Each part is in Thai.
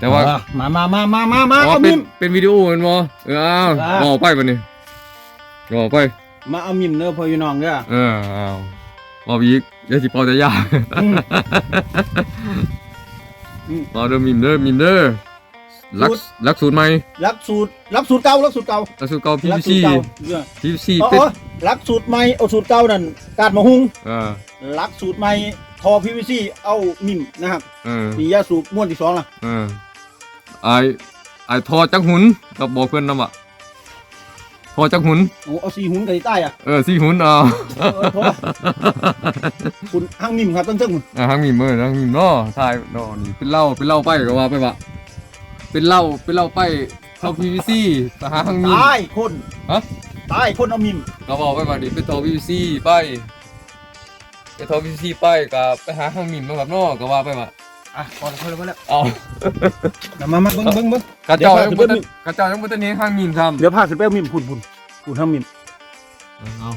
แต่ว่าเออมามามามามามาอ๋อเอาเป็มินม เป็นวิดีโอแมันบ่เออเอาอ่าบอกไปบัดนี้บอกไป มาเอามิมเนื้อพ่อพี่น้องเด้อเออเอาบอกอีกอย่าสิเป่าแต่ยาอืม อืมเอาเด้อมิมเด้อมิมเด้อลักสูตร ลักสูตรใหม่รักสูตรรักสูตรเก่ารักสูตรเก่าลักสูตรเก่า รัก PVC สูตรเก่าเออ PVC อ๋อเป็นอ๋อรักสูตรใหม่เอาสูตรเก่านั่นกาดมะฮุงเออรักสูตรใหม่ทอ PVC เอามิมนะครับเออมียาสูบม้วนที่สองล่ะเออ ไอไอทอจักหุนก็บอกเพื่อนนำอะทอจักหุนโอ้เอาสีหุ่นกับที่ใต้อะเออสี่หุนเอาเออโทษคุณห้างมิมครับตั้งเจ้าคุณอะฮังมีเมื่อฮังมีเนาะทายเนาะนี่เป็นเหล้าเป็นเหล้าไปก็ว่าไปวะเป็นเหล้าเป็นเหล้าไปเข้า PVC ไปหาฮังมีตายคนฮะตายคนเอามิมก็บอกไปว่าดิเป็นทอ PVC ไปเป็นทอ PVC ไปก็ไปหาฮังมีมาแบบเนาะก็ว่าไปว่า อะพอแล้วพอแล้วพอแล้วเอามามาเบิ้งเบิ้งเบิ้งกระเจ้าเดี๋ยัยวงพาบ่ขึ้นทันไปกระเจ้ายังบ่ทันเห็นฮังมีทำเดี๋ยวพาขึ้นไปเอามิมพุ่นพุ่นพุ่นห้างมิมเอา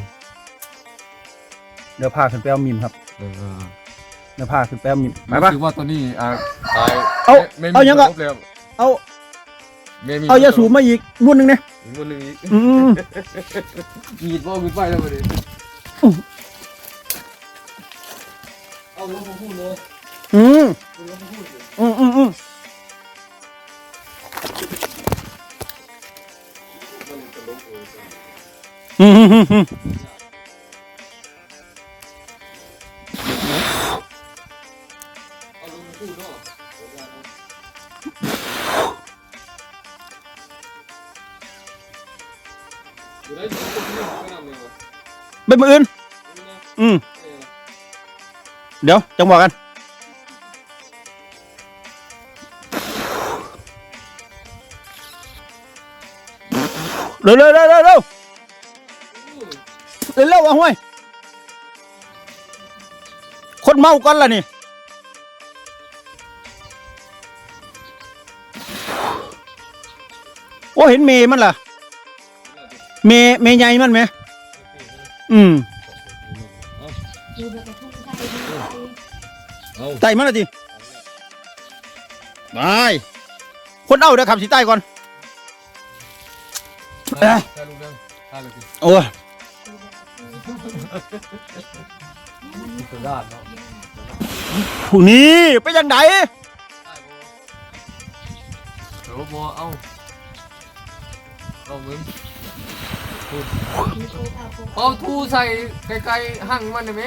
เดี๋ยวพาขึ้นไปเอามิมครับเออเออเดี๋ยวพาขึ้นไปเอามิมหไปมายปะถึงว่าตัวนี้อ่าตายเอาไม่มีเอายังอะครบแล้วเอาไม่มีเอายาสูบมาอีกม้วนหนึ่งเนี่ยอีกคนหนึงอีกอืมมีดบ่ขึ้นไปแล้วบ่ดิเอาลงมาพูดเลย อืม ลงมาพูดเลย อืมอืมอืมอืมอืมอืมอืม เอาลงมาพูดเนาะอยู่ได้อยู่ได้ไม่นำเลยวะ เป็นมืออื่น นี่นะ อืม เออ เดี๋ยวจังหวะกัน เร็วเร็วเร็วเร็วเร็วเร็วเร็วเอาห้วยคนเมากันล่ะนี่โอ้เห็นเมย์มันล่ะ เมย์เมย์ใหญ่มันไหมอืมดูแล้วก็ทุ่งไทยดูไทยเอาไต่มันละทีไปคนเอาเดี๋ยวขับสีใต้ก่อน ใช่ใช่ลูกเรื่องใช่เลยสิโอ้ยสุดยอดเนาะผู้นี้ไปยังไงเดี๋ยวบัวเอาเอาเงินมีโคเอาโคเอาทูใส่ไกลๆหั่งมันได้ไหม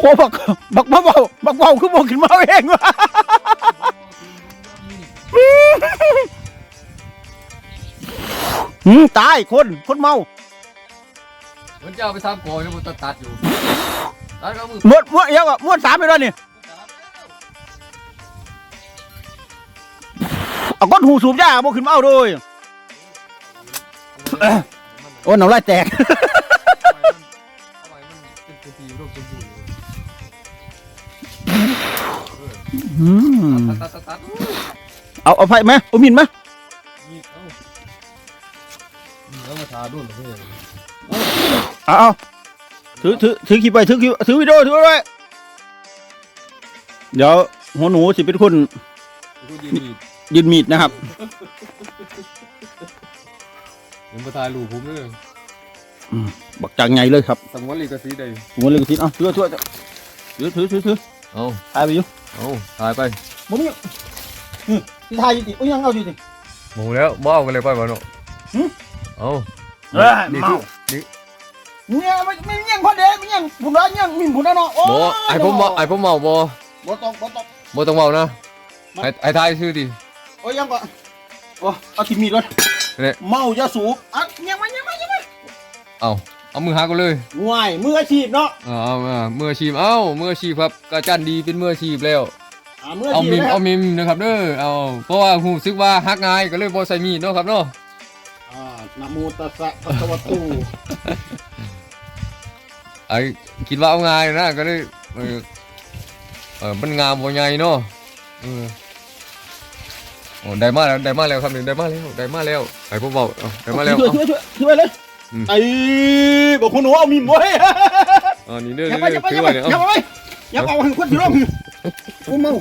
โอ้บักบักเบาเบาบักเบาคือบอกขึ้นมาเองวะ หืมตายคน คนเมามันจะเอาไปทำก่อยังมันตัดๆอยู่ตัดก็มือม้วนม้วนเอียวอะม้วนสามไปแล้วนี่เอาก้อนหูสูบยาบอกขึ้นมาเอาด้วยโอ้หนำลายแตกเอาไว้มันเป็นตัวทีรูปตัวผู้อืมตัดตัดตัดเอาเอาไฟไหมเอามินไหม ทาดุนเพื่อนเอาเอาถือถือถือขีไปถือขีถือวิดีโอถือไว้เดี๋ยวหัวหนูสิเป็นคนกูยืนนี่ยืนมีดนะครับ ยังมาทายลูกผมเลยบักจังไงเลยครับสังวนลีกสีใดหัวเลยกระสินเอาถือถือถือถือถือถือเอาถ่ายไปอยู่เอาถ่ายไปบ่มีอืมที่ถ่ายอยู่ติโอ้ยยังเอาอยู่ติหมูแล้วบ่เอากันเลยไปบ่เนาะเอา เอ้ยนี่เมานี่เนี่ยไม่ไม่ยังพอเด้ไม่ยังผุนร้อยยังมินผุนแล้วเนาะโอ้บ่ไอ้ผมบ่ไอ้ผมเมาบ่บ่ต้องบ่ต้องบ่ต้องเมานะมาไอ้ไอ้ทายชื่อดิโอ้ยยังก่อนโอ้เอาขีดมีดก่อนเนี่ยเมายาสูบอะยังมายังมายังมาเอาเอามือหากันเลยง่ายมืออาชีพเนาะเอาเอาเอามืออาชีพเอามืออาชีพครับกระจันดีเป็นมืออาชีพแล้วอ่ามืออาเอาชีพมิมนะครัเอาบมิมนะครับเด้อเอาเพราะว่าหูซึกว่าฮักง่ายก็เลยบ่ใส่มีดเนาะครับเนาะอ่า นะโมตัสสะภะคะวะโตไอ้คิดว่าเอาง่ายนะก็เลยเออเออมันงามบ่ใหญ่เนาะเออโอ้ได้มาแล้วได้มาแล้วครับนี่ได้มาแล้วได้มาแล้วไอ้ผมบอกเอาได้มาแล้วช่วยเอา ช่วยช่วยช่วยเลยอืม ไอ้บอกคุณหนูเอามีมไว้อ๋อนี่เด้ออย่าไปเด้อย่าอไปถือย่าอไปไว้เนี่ยอย่าเอาไปอย่าเอาให้คนที่ร่องโอ้เมา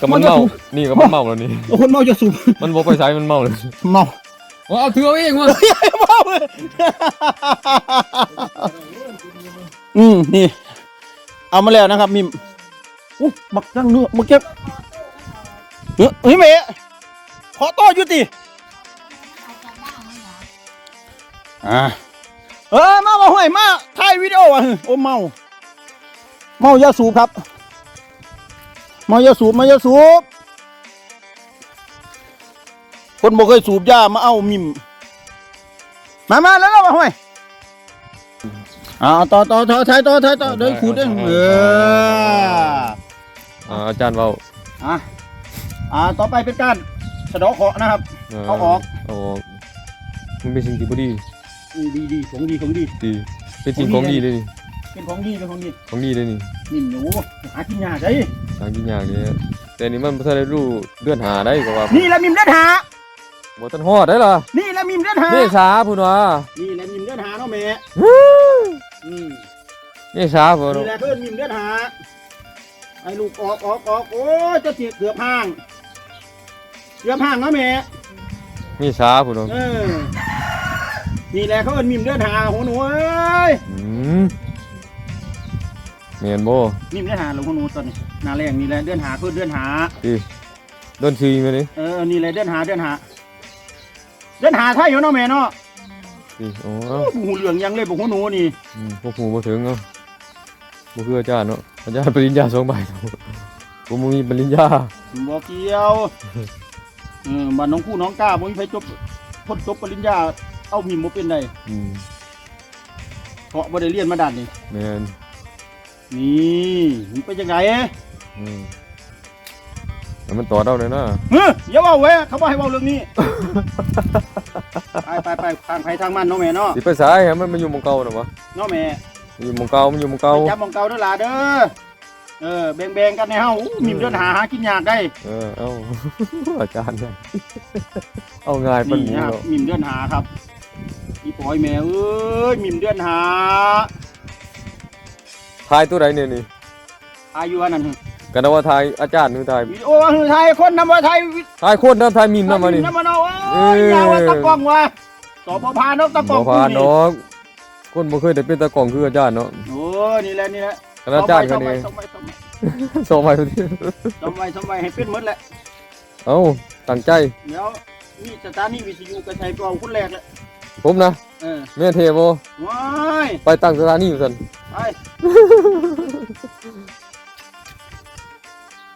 ก็มันเมา นี่ก็มันเมาแล้วนี่โอ้คนเมาจะสูบมันบ่ไปใช้มันเมาเลย เมา เอาถือเอาเองวะเมาเลยอืมนี่ เอามาแล้วนะครับมิมอู้บักจังเนื้อบักเก็บเฮ้ยเฮ้ยเมย์ขอต่อยุติอ่าเออมามาห้อยมาถ่ายวิดีโออะโอ้เมา เมายาสูบครับ เมายาสูบเมายาสูบ คนบ่เคยสูบยามาเอามิมมามาแล้วมาห้อยอ่าต่อต่อต่อถ่ายต่อถ่ายต่อเดินขูดเด้งเอออ่าอาจารย์เว้าอะอ่าต่อไปเป็นการสะเดาะเคราะห์นะครับเอาออกเอาออกมันเป็นสิ่งที่บ่ดีอืมดีดีของดีของดีดีเป็นสิ่งของดีเลยนี่เป็นของดีเป็นของดีของดีเลยนี่มิมหนูหากินยากไงหากินยากเลยแต่นี่มันบ่ทันได้รู้เดือนหาได้ก็ว่านี่แหละมิมเดินหา บ่ทันฮอดได้ล่ะนี่แหละมิมเดินหาเมษาพุ่นว่านี่แหละมิมเดินหาเนาะแม่อืมเมษาพุ่นนี่แหละเพื่อนมิมเดินหาไอ้ลูกออกออกออกโอ้ยเจะเสียเกือบห่างเกือบห่างเนาะแม่เมษาพุ่นว่าเออนี่แหละเขาเอิ้นมิมเดินหาหัวหนูเอ้ยอืมแม่นบ่มิมเดินหาหลวงหัวหนูตอนนี้หนาแรงนี่แหละเดินหาเพื่อนเดินหาดิโดนชื่อมาดิเออนี่แหละเดินหาเดินหา เดินหาไทยอยู่เนาะแม่เนาะดิโอ้โอ้บุหูเหลืองยังเลยบุหัวหนูนี่อืมพวกหูบ่ถึงเนาะบ่คืออาจารย์เนาะอาจารย์ปริญญาสองใบเนาะผมบ่มีปริญญาบ่เกี่ยวเออบ้านน้องคู่น้องกล้าบ่มีใครจบพ้นจบปริญญาเอามิมบ่เป็นได้อืมเพราะบ่ได้เรียนมาด้านนี้แม่นนี่มันเป็นจังไงอืม แล้วมันต่อเดาเลยนะเฮ้ยอย่าเว้าเว้ยเขาบ่ให้เว้าเรื่องนี้ ไปไปไปทางใครทางมันเนาะแม่เนาะสิไปสายให้มันมาอยู่หมองเก่าน่ะวะเนาะแม่มันอยู่หมองเก่ามันอยู่หมองเก่าไปจับหมองเก่าเด้อล่ะเด้อเออแบ่งๆกันในเฮาอู้มิมเดินหาหากินยากได้เออเอ้า อาจารย์เนี่ยเอาง่ายปานนี่นี้นะครับเนาะมิมเดือนหาครับอีปอยแม่เอ้ยมิมเดือนหาทายตัวใดเนี่ยนี่อายุอันนั้นหึ กันว่าทายอาจารย์คือทายวิดีโออันไทยคนนำมาไทยวิทายโคตรนะทายมีมนำมานี่นำมาเนาะเอเอ้อยยาวว่าตะกล้องว่ะสอบพานเนาะตะกล้บ่องผ่านนี่เนาะคนบ่เคยได้เป็นตากล้องคืออาจารย์เนาะโอ้ยนี่แหละนี่แหละกันอาจารย์ส่กังนไว้นี่ส่งไว้ส่งไว้ส่งไปทุกทีส่งไว้ส่งไว้ให้เป็นหมดแหละเอ้าตั้งใจ เดี๋ยวนี่สถานีวิทยุกระชัยกองคุณแรกแหละผมนะเออแม่เทบ่ว้ายไปตั้งสถานีอยู่ซั่นไป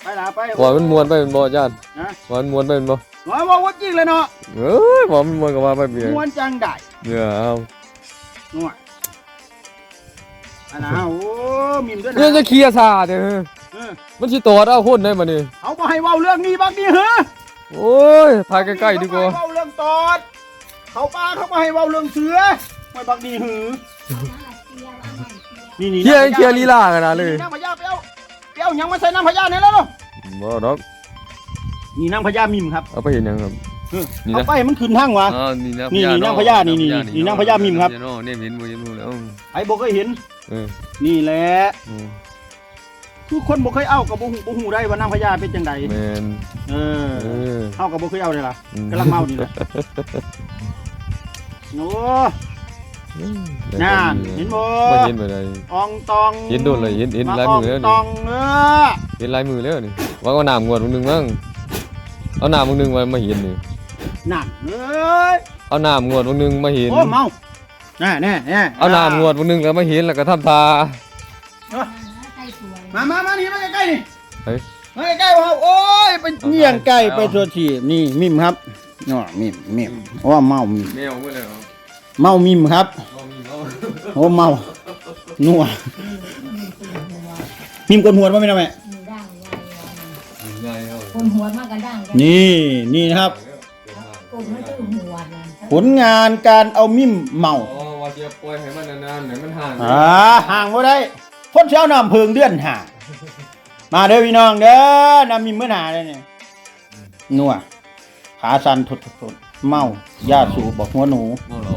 ไปล่ะไปว่ามันม่วนไปแม่นบ่อาจารย์นะว่ามันม่วนไปแม่นบ่ว้ายว่าว่าจริงเลยเนาะเอ้ยว่ามันม่วนก็ว่าไปเบียม่วนจังได้เนี่ยเอาง่วยอันนะโอ้มิมด้วยเนี่ยนะจะเคลียร์ซาเด้อเออมันสิตอดเอาคนได้บัดนี้เอาไปให้เว้าเรื่องนี้บ้างดิเหรอโอ้ยถ่ายใกล้ๆดีกว่าเขให้เว้าเรื่องตอด เขาป้าเขาไปให้เว้าเรื่องเสือไม่บักดีหือนี่นี่เคลียร์เคลียร์ลีลากันนะเลย นี่นางพญา เปี้ยวเปี้ยวยังมาใส่นางพญาเนี่ยแล้วเนาะบ่ดอกนี่นางพญามิมครับเอาไปเห็นยังครับเออนี่นะเอาไปให้มันขึ้นทางวะ อ๋อนี่นะนี่นี่นางพญานี่นี่นี่นางพญามิมครับ เนี่ยเห็นบ่เห็นบ่แล้วไอ้บ่เคยเห็น เออนี่แหละอืมคือคนบ่เคยเอากับบ่ฮู้บ่ฮู้ได้ว่านางพญาเป็นจังไดแม่นเออเออเอากับบ่เคยเอาเลยล่ะอืม กำลังเมานี่แหละโอ้ น่าเห็นบ่บ่เห็นบ่ได้อองตองเห็นโดนเลยเห็นเห็นมาลายออมืงอแล้วตนี่องเออเห็นลายมือแล้วนี่ว่าก็น้ำงวดนึงมั้งเอาน้ำนึงมามาเห็นนี่นั่นเอ้ยเอาน้ำงวดนึงมาเห็นโอ้เมาแน่แน่แน่เอาน้ำงวดนึงแล้วมาเห็นแล้วก็ทำตามามามานี่มาใกล้ๆนี่เฮ้ยมาใกล้ๆว่าโอ้ยไปเงี่ยงไก่ไปทัวทีนี่มิมครับอ๋อมิมมิมว่าเมามิมแมวมื้อแล้ว เมามิมครับเอามีเอาโอ้เมานัวมิมกดหัวมาไหมนะแม่ใหญ่เอาคนหัวมากกระด้างกันนี่นี่นะครับคนมันคือหัวนะผลงานการเอามิมเมาอ๋อว่าจะปล่อยให้มันนานๆให้มันห่างอ่าห่างบ่ได้พ้นเช้าน้ำเพิงเดือนห่างมาเด้อพี่น้องเด้อนำมิมเมื่อหนาเลยเนี่ยนัวขาสันทุดๆๆ เมา ยาสูบบอกหัวหนูบ่หรอ